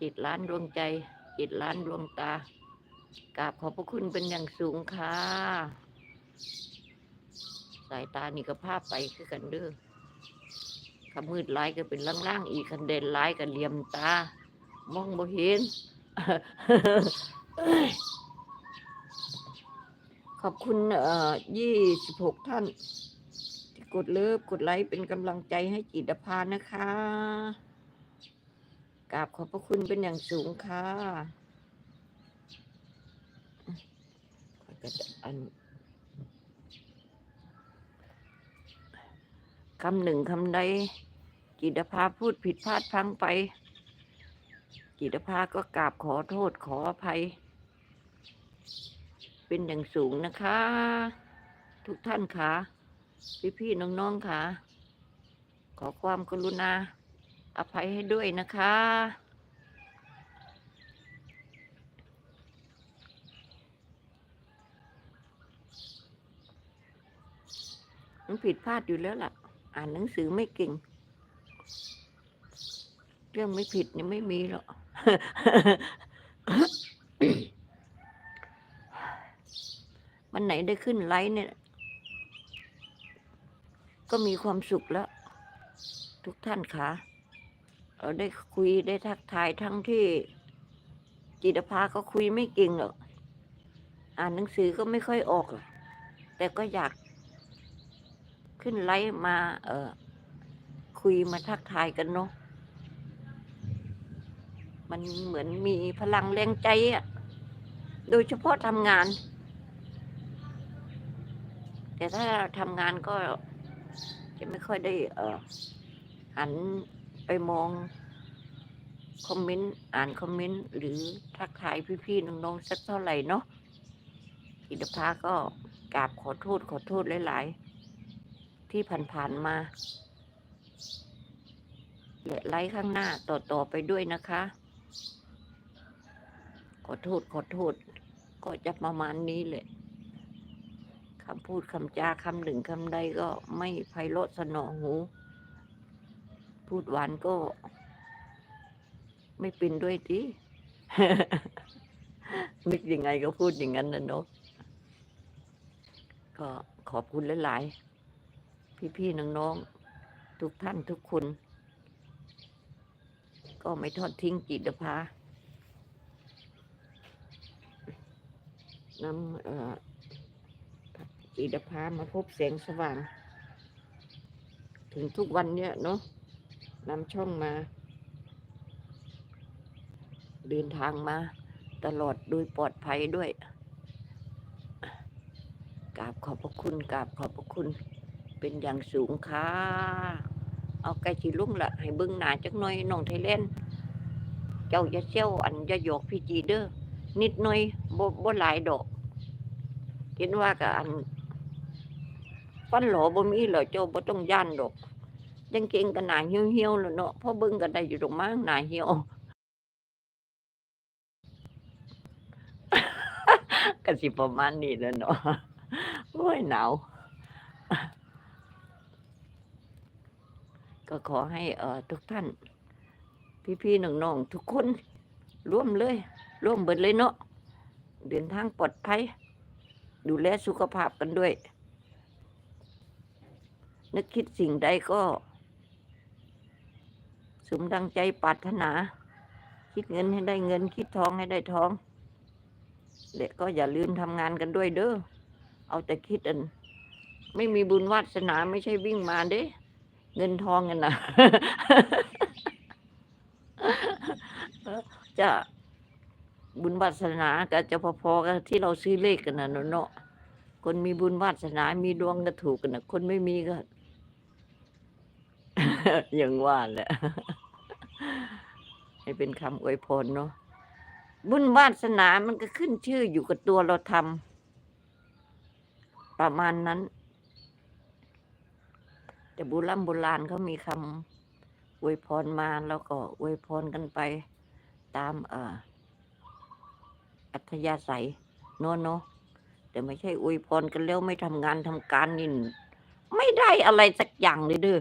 จิตล้านดวงใจ จิตล้านดวงตากราบขอบพระคุณเป็นอย่างสูงค่ะ สายตานี่ก็ภาพไปคือกันเด้อขมืดร้ายก็เป็นล่างๆอีกคันเด่นร้ายก็เหลี่ยมตา มองบ่เห็น ขอบคุณเอ่อยี่สิบหกท่าน ที่กดเลิฟกดไลค์เป็นกำลังใจให้จิตรภานะคะ กราบขอบพระคุณเป็นอย่างสูงค่ะคำหนึ่งคำใดจิตภาพูดผิดพลาดพังไป จิตภาก็กราบขอโทษขออภัย เป็นอย่างสูงนะคะ ทุกท่านค่ะพี่ๆน้องๆค่ะขอความกรุณา อภัยให้ด้วยนะคะ มันผิดพลาดอยู่แล้วล่ะ อ่านหนังสือไม่เก่ง เรื่องไม่ผิดเนี่ยไม่มีหรอกวันไหนได้ขึ้นไลฟ์เนี่ย ก็มีความสุขแล้ว ทุกท่านค่ะ ได้คุยได้ทักทายทั้งที่จิตภาก็คุยไม่เก่งหรอกอ่านหนังสือก็ไม่ค่อยออกแต่ก็อยากขึ้นไลฟ์มา เออคุยมาทักทายกันเนาะมันเหมือนมีพลังแรงใจอะโดยเฉพาะทำงาน แต่ถ้าทำงานก็จะไม่ค่อยได้ เออหัน ไปมองคอมเมนต์อ่านคอมเมนต์หรือทักทายพี่ๆน้องๆสักเท่าไหร่เนาะอิดภาก็กราบขอโทษขอโทษหลายๆ ที่ผ่านๆมาและไลฟ์ข้างหน้าต่อๆไปด้วยนะคะ ขอโทษขอโทษ ก็จะประมาณนี้แหละคำพูดคำจาคำหนึ่งคำใดก็ไม่ไพเราะสนอหู พูดหวานก็ ไม่เป็นด้วยทีนึกยังไงก็พูดอย่างนั้นนะเนาะก็ขอบคุณหลายๆ พี่ๆ น้องๆ ทุกท่านทุกคน ก็ไม่ทอดทิ้งจิตภานำเอ่อจิตภามาพบแสงสว่าง ถึงทุกวันเนี้ยเนาะ นำช่องมา เดินทางมาตลอดโดยปลอดภัยด้วยกราบขอบพระคุณกราบขอบพระคุณเป็นอย่างสูงค่ะ เอาไก่ชิลุ่งละให้เบิ้งหนาจักหน่อยน้องไทยแลนด์เจ้าอย่าเซี่ยวอันอย่าหยอกพี่จีเด้อนิดหน่อยบ่บ่หลายดอก เห็นว่ากับอันฟันหลอบ่มีเหรอเจ้าบ่ต้องย่านดอก ยังเก่งกันหนาเหี่ยวๆแล้วเนาะพราะเบิ่งกันได้อยู่ตรงมั้งหนาเหี่ยวก็สิประมาณนี้แล้วเนาะโอ้ยหนาวก็ขอให้เอ่อทุกท่าน พี่ๆน้องๆทุกคน ร่วมเลย ร่วมเบิดเลยเนาะเดินทางปลอดภัย ดูแลสุขภาพกันด้วย นึกคิดสิ่งใดก็ สมดังใจปรารถนา คิดเงินให้ได้เงิน คิดทองให้ได้ทองเด็กก็อย่าลืมทำงานกันด้วยเด้อ เอาแต่คิดอัน ไม่มีบุญวาสนาไม่ใช่วิ่งมาเด้ เงินทองกันนะจะบุญวาสนาก็จะพอๆกับที่เราซื้อเลขกันนะเนาะคนมีบุญวาสนา มีดวงก็ถูกกันนะคนไม่มีก็ ย่างว่าแหละ ให้เป็นคำอวยพรเนาะบุญวาสนามันก็ขึ้นชื่ออยู่กับตัวเราทำประมาณนั้น แต่โบุรัมโบราณเขามีคำอวยพรมาแล้วก็อวยพรกันไปตามเอ่ออัธยาศัยโน้นเนาะแต่ไม่ใช่อวยพรกันแล้วไม่ทำงานทำการนี่ไม่ได้อะไรสักอย่างเลยเด้อ